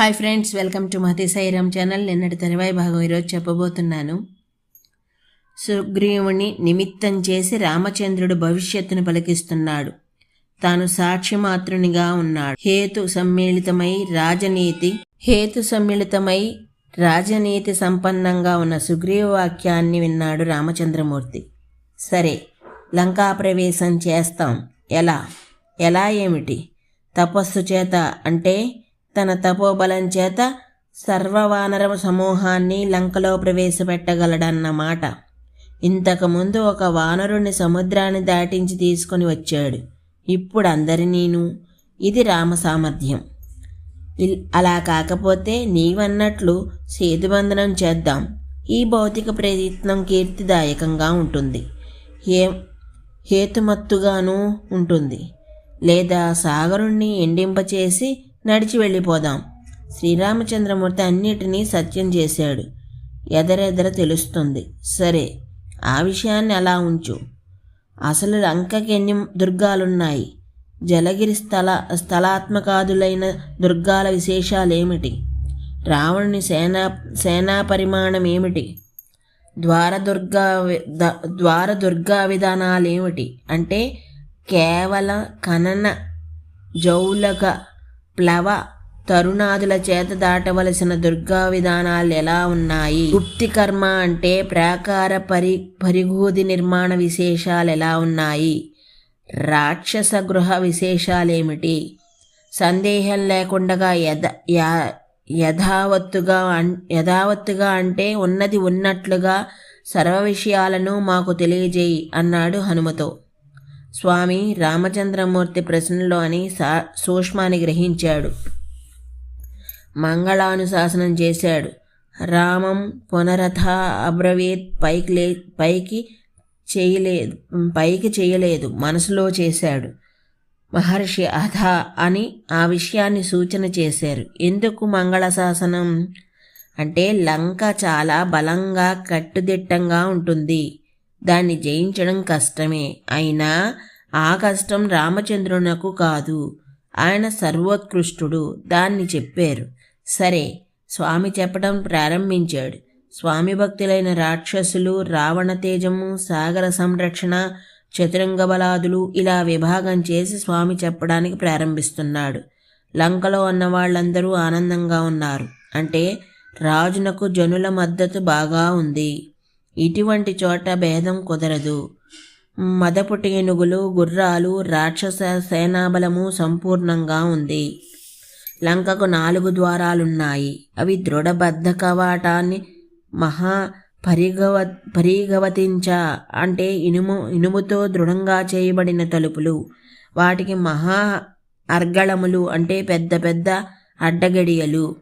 Hi friends welcome to Mahathi Sairam channel. నిన్నటి తరువాయి భాగం ఈరోజు చెప్పబోతున్నాను. సుగ్రీవుని నిమిత్తం చేసి రామచంద్రుడు భవిష్యత్తును పలికిస్తున్నాడు. తాను సాక్షిమాత్రునిగా ఉన్నాడు. హేతు సమ్మిళితమై రాజనీతి హేతు సమ్మిళితమై రాజనీతి సంపన్నంగా ఉన్న సుగ్రీవ వాక్యాన్ని విన్నాడు రామచంద్రమూర్తి. సరే లంకా ప్రవేశం చేస్తాం. ఎలా? ఎలా ఏమిటి? తపస్సు చేత అంటే తన తపోబలం చేత సర్వవానర సమూహాన్ని లంకలో ప్రవేశపెట్టగలడన్నమాట. ఇంతకుముందు ఒక వానరుని సముద్రాన్ని దాటించి తీసుకొని వచ్చాడు. ఇప్పుడు అందరినీను ఇది రామ సామర్థ్యం. ఇల్- అలా కాకపోతే నీవన్నట్లు సేతుబంధనం చేద్దాం. ఈ భౌతిక ప్రయత్నం కీర్తిదాయకంగా ఉంటుంది. హే హేతుమత్తుగాను ఉంటుంది. లేదా సాగరుణ్ణి ఎండింపచేసి నడిచి వెళ్ళిపోదాం. శ్రీరామచంద్రమూర్తి అన్నిటినీ సత్యం చేశాడు. ఎదరెదర తెలుస్తుంది. సరే ఆ విషయాన్ని అలా ఉంచు. అసలు లంకకి ఎన్ని దుర్గాలున్నాయి? జలగిరి స్థల స్థలాత్మకాదులైన దుర్గాల విశేషాలేమిటి? రావణుని సేనా సేనా పరిమాణం ఏమిటి ద్వారదుర్గా ద్వారదుర్గా విధానాలేమిటి? అంటే కేవల ఖనన జౌలక ప్లవ తరుణాదుల చేత దాటవలసిన దుర్గా విధానాలు ఎలా ఉన్నాయి? గుప్తి కర్మ అంటే ప్రాకార పరి పరిగూది నిర్మాణ విశేషాలు ఎలా ఉన్నాయి? రాక్షస గృహ విశేషాలేమిటి? సందేహం లేకుండా యథ యథావత్తుగా యథావత్తుగా అంటే ఉన్నది ఉన్నట్లుగా సర్వ విషయాలను మాకు తెలియజేయి అన్నాడు హనుమతో. స్వామి రామచంద్రమూర్తి ప్రశ్నలోని సా సూక్ష్మాన్ని గ్రహించాడు. మంగళానుశాసనం చేశాడు. రామం పునరథ అబ్రవీత్ పైకి లే పైకి చేయలేదు పైకి చేయలేదు. మనసులో చేశాడు. మహర్షి అథ అని ఆ విషయాన్ని సూచన చేశారు. ఎందుకు మంగళ శాసనం అంటే లంక చాలా బలంగా కట్టుదిట్టంగా ఉంటుంది. దాన్ని జయించడం కష్టమే. అయినా ఆ కష్టం రామచంద్రునకు కాదు ఆయన సర్వోత్కృష్టుడు దాన్ని చెప్పారు. సరే స్వామి చెప్పడం ప్రారంభించాడు. స్వామి భక్తులైన రాక్షసులు రావణ తేజము సాగర సంరక్షణ చతురంగ బలాదులు ఇలా విభాగం చేసి స్వామి చెప్పడానికి ప్రారంభిస్తున్నాడు. లంకలో ఉన్న వాళ్ళందరూ ఆనందంగా ఉన్నారు. అంటే రాజునకు జనుల మద్దతు బాగా ఉంది. ఇటువంటి చోట భేదం కుదరదు. మదపుటేనుగులు గుర్రాలు రాక్షస సేనాబలము సంపూర్ణంగా ఉంది. లంకకు నాలుగు ద్వారాలున్నాయి. అవి దృఢబద్ధ కవాటాన్ని మహా పరిగవ పరిగవతించ అంటే ఇనుము ఇనుముతో దృఢంగా చేయబడిన తలుపులు. వాటికి మహా అర్గళములు అంటే పెద్ద పెద్ద అడ్డగడియలు.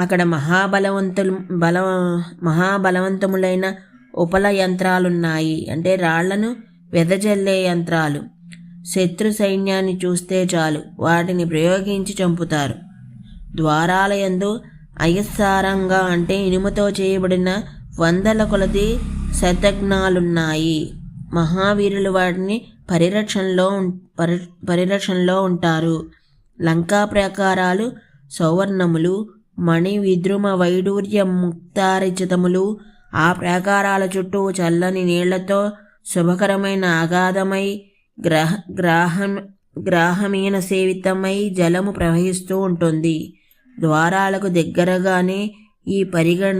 అక్కడ మహాబలవంతులు బల మహాబలవంతములైన ఉపల యంత్రాలున్నాయి అంటే రాళ్ళను వెదజల్లే యంత్రాలు. శత్రు సైన్యాన్ని చూస్తే చాలు. వాటిని ప్రయోగించి చంపుతారు. ద్వారాలయందు అయస్సారంగా అంటే ఇనుముతో చేయబడిన వందల కొలది శతఘ్నాలున్నాయి. మహావీరులు వాటిని పరిరక్షణలో ఉం- పరి పరిరక్షణలో ఉంటారు. లంకా ప్రాకారాలు సౌవర్ణములు మణి విద్రుమ వైడూర్య ముక్తారిచితములు ఆ ప్రాకారాల చుట్టూ చల్లని నీళ్ళతో శుభకరమైన అగాధమై గ్రహ గ్రాహం గ్రాహమీన సేవితమై జలము ప్రవహిస్తూ ఉంటుంది. ద్వారాలకు దగ్గరగానే ఈ పరిగణ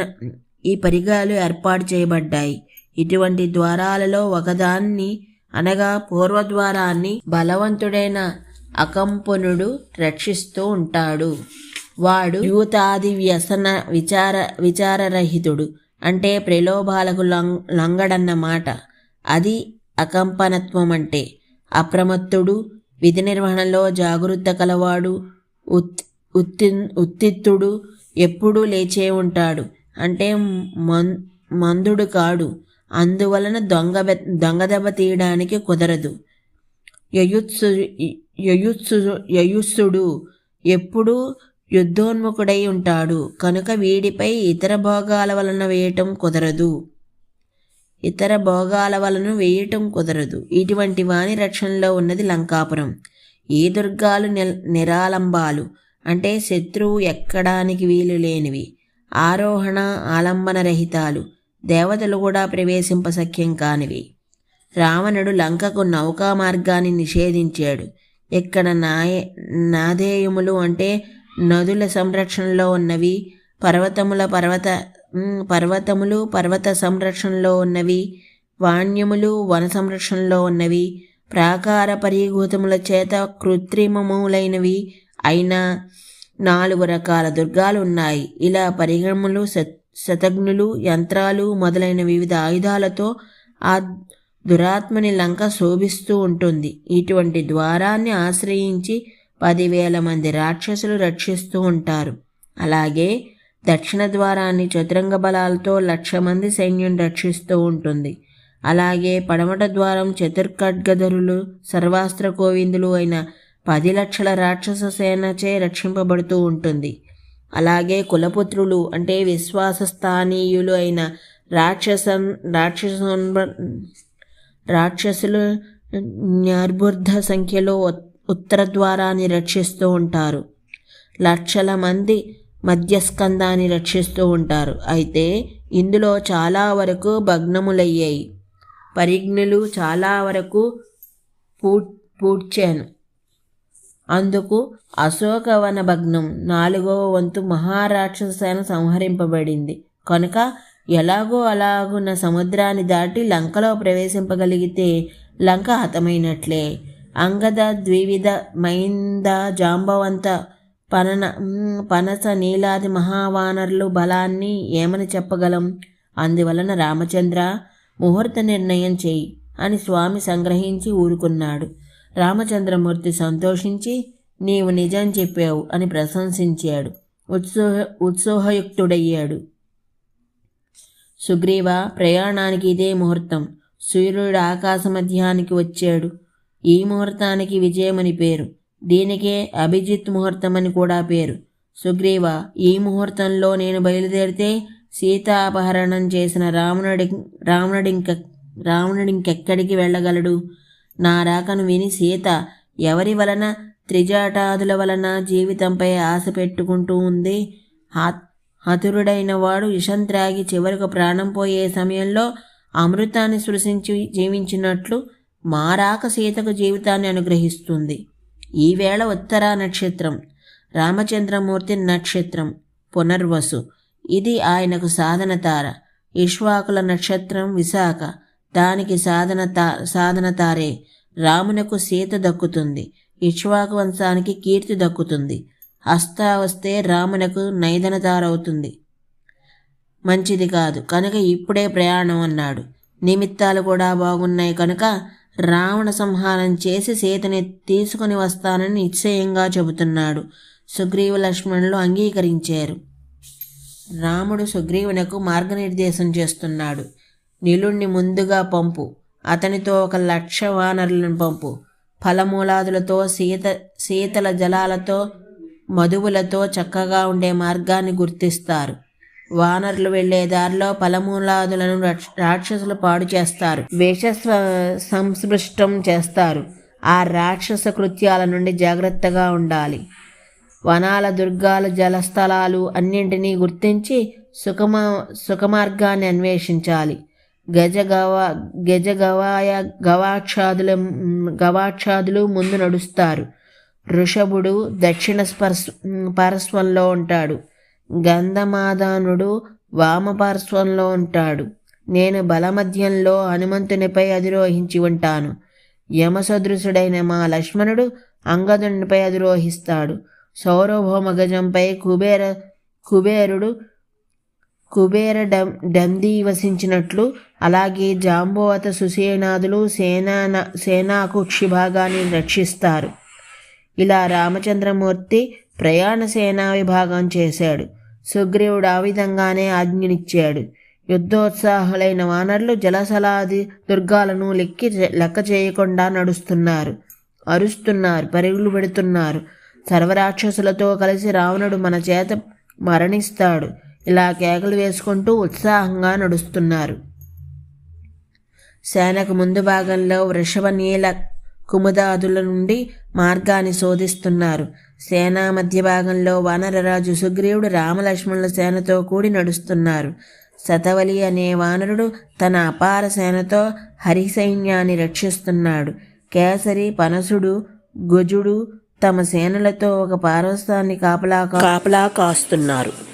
ఈ పరిగాలు ఏర్పాటు చేయబడ్డాయి. ఇటువంటి ద్వారాలలో ఒకదాన్ని అనగా పూర్వద్వారాన్ని బలవంతుడైన అకంపనుడు రక్షిస్తూ ఉంటాడు. వాడు యూతాది వ్యసన విచార విచారరహితుడు అంటే ప్రలోభాలకు లొంగ లొంగడన్నమాట. అది అకంపనత్వం అంటే అప్రమత్తుడు విధి నిర్వహణలో జాగృత కలవాడు ఉత్ ఉత్తి ఉత్తిత్తుడు ఎప్పుడూ లేచే ఉంటాడు. అంటే మన్ మందుడు కాడు. అందువలన దొంగ బె- దొంగ దెబ్బ తీయడానికి కుదరదు. యయుత్సు యయుత్సు యయుస్సుడు ఎప్పుడూ యుద్ధోన్ముఖుడై ఉంటాడు. కనుక వీడిపై ఇతర భోగాల వలన వేయటం కుదరదు. ఇతర భోగాల వలన వేయటం కుదరదు. ఇటువంటి వాణి రక్షణలో ఉన్నది లంకాపురం. ఈ దుర్గాలు నిరాలంబాలు. అంటే శత్రువు ఎక్కడానికి వీలు లేనివి. ఆరోహణ ఆలంబన రహితాలు. దేవతలు కూడా ప్రవేశింపసఖ్యం కానివి. రావణుడు లంకకు నౌకా మార్గాన్ని నిషేధించాడు. ఇక్కడ నాయ నాదేయములు అంటే నదుల సంరక్షణలో ఉన్నవి పర్వతముల పర్వత పర్వతములు పర్వత సంరక్షణలో ఉన్నవి వాణ్యములు వన సంరక్షణలో ఉన్నవి ప్రాకార పరీభూతముల చేత కృత్రిమములైనవి అయిన నాలుగు రకాల దుర్గాలు ఉన్నాయి ఇలా పరిగణములు శతజ్ఞులు శతఘ్నులు యంత్రాలు మొదలైన వివిధ ఆయుధాలతో ఆ దురాత్మని లంక శోభిస్తూ ఉంటుంది. ఇటువంటి ద్వారాన్ని ఆశ్రయించి పదివేల మంది రాక్షసులు రక్షిస్తూ ఉంటారు. అలాగే దక్షిణ ద్వారాన్ని చతురంగ బలాలతో లక్ష మంది సైన్యం రక్షిస్తూ ఉంటుంది. అలాగే పడమట ద్వారం చతుర్ఖడ్గధరులు సర్వాస్త్ర కోవిందులు అయిన పది లక్షల రాక్షస సేనచే రక్షింపబడుతూ ఉంటుంది. అలాగే కులపుత్రులు అంటే విశ్వాస స్థానీయులు అయిన రాక్షసం రాక్షస రాక్షసులు న్యార్బుర్ధ సంఖ్యలో ఉత్తర ద్వారాన్ని రక్షిస్తూ ఉంటారు. లక్షల మంది మధ్యస్కందాన్ని రక్షిస్తూ ఉంటారు. అయితే ఇందులో చాలా వరకు భగ్నములయ్యాయి. పరిజ్ఞులు చాలా వరకు పూ పూడ్చాను. అందుకు అశోకవన భగ్నం నాలుగవ వంతు మహారాక్షస సేన సంహరింపబడింది. కనుక ఎలాగో అలాగున్న సముద్రాన్ని దాటి లంకలో ప్రవేశింపగలిగితే లంక హతమైనట్లే. అంగద ద్వివిధ మైంద జాంబవంత పనన పనస నీలాది మహావానరులు బలాన్ని ఏమని చెప్పగలం? అందువలన రామచంద్ర ముహూర్త నిర్ణయం చేయి అని స్వామి సంగ్రహించి ఊరుకున్నాడు. రామచంద్రమూర్తి సంతోషించి నీవు నిజం చెప్పావు అని ప్రశంసించాడు. ఉత్సోహ ఉత్సోహయుక్తుడయ్యాడు. సుగ్రీవ ప్రయాణానికి ఇదే ముహూర్తం. సూర్యుడు ఆకాశ మధ్యానికి వచ్చాడు. ఈ ముహూర్తానికి విజయమని పేరు. దీనికే అభిజిత్ ముహూర్తం అని కూడా పేరు. సుగ్రీవ ఈ ముహూర్తంలో నేను బయలుదేరితే సీత అపహరణం చేసిన రావణుడి రావణుడింక రావణుడింకెక్కడికి వెళ్ళగలడు? నా రాకను విని సీత ఎవరి వలన త్రిజాటాదుల వలన జీవితంపై ఆశ పెట్టుకుంటూ ఉంది? హతురుడైన వాడు విషం త్రాగి చివరకు ప్రాణం పోయే సమయంలో అమృతాన్ని సృశించి జీవించినట్లు మారాక సీతకు జీవితాన్ని అనుగ్రహిస్తుంది. ఈవేళ ఉత్తర నక్షత్రం రామచంద్రమూర్తి నక్షత్రం పునర్వసు. ఇది ఆయనకు సాధన తార. ఇష్వాకుల నక్షత్రం విశాఖ. దానికి సాధన తా సాధన తారే. రామునకు సీత దక్కుతుంది. ఇష్వాకు వంశానికి కీర్తి దక్కుతుంది. హస్త వస్తే రామునకు నైదన తారవుతుంది. మంచిది కాదు. కనుక ఇప్పుడే ప్రయాణం అన్నాడు. నిమిత్తాలు కూడా బాగున్నాయి కనుక రావణ సంహారం చేసి సీతని తీసుకుని వస్తానని నిశ్చయంగా చెబుతున్నాడు. సుగ్రీవ లక్ష్మణులు అంగీకరించారు. రాముడు సుగ్రీవునకు మార్గనిర్దేశం చేస్తున్నాడు. నిలుణ్ణి ముందుగా పంపు. అతనితో ఒక లక్ష వానరులను పంపు. ఫలమూలాదులతో శీత శీతల జలాలతో మధువులతో చక్కగా ఉండే మార్గాన్ని గుర్తిస్తారు. వానరులు వెళ్ళే దారిలో ఫలమూలాదులను రాక్షసులు పాడు చేస్తారు. విష సంస్పృష్టం చేస్తారు. ఆ రాక్షస కృత్యాల నుండి జాగ్రత్తగా ఉండాలి. వనాల దుర్గాలు జలస్థలాలు అన్నింటినీ గుర్తించి సుఖమ సుఖమార్గాన్ని అన్వేషించాలి. గజ గవా గజ గవాయ గవాక్షాదుల గవాక్షాదులు ముందు నడుస్తారు. ఋషభుడు దక్షిణ స్పర్శ పరస్వంలో ఉంటాడు. గంధమాదానుడు వామపార్శ్వంలో ఉంటాడు. నేను బలమధ్యంలో హనుమంతునిపై అధిరోహించి ఉంటాను. యమసదృశుడైన మా లక్ష్మణుడు అంగదునిపై అధిరోహిస్తాడు. సౌరభౌమ గజంపై కుబేర కుబేరుడు కుబేర డం డంది వసించినట్లు అలాగే జాంబోవత సుసేనాదులు సేనా సేనాకు భాగాన్ని రక్షిస్తారు. ఇలా రామచంద్రమూర్తి ప్రయాణ సేనా విభాగం చేశాడు. సుగ్రీవుడు ఆ విధంగానే ఆజ్ఞనిచ్చాడు. యుద్ధోత్సాహులైన వానరులు జలసలాది దుర్గాలను లెక్కి లెక్క చేయకుండా నడుస్తున్నారు. అరుస్తున్నారు పరుగులు పెడుతున్నారు. సర్వరాక్షసులతో కలిసి రావణుడు మన చేత మరణిస్తాడు. ఇలా కేకలు వేసుకుంటూ ఉత్సాహంగా నడుస్తున్నారు. సేనకు ముందు భాగంలో వృషభ నీల కుముదాదుల నుండి మార్గాన్ని శోధిస్తున్నారు. సేనా మధ్య భాగంలో వానరరాజు సుగ్రీవుడు రామలక్ష్మణుల సేనతో కూడి నడుస్తున్నారు. శతవలి అనే వానరుడు తన అపార సేనతో హరిసైన్యాన్ని రక్షిస్తున్నాడు. కేసరి పనసుడు గజుడు తమ సేనలతో ఒక పార్వస్తాన్ని కాపలా కాపలా కాస్తున్నారు.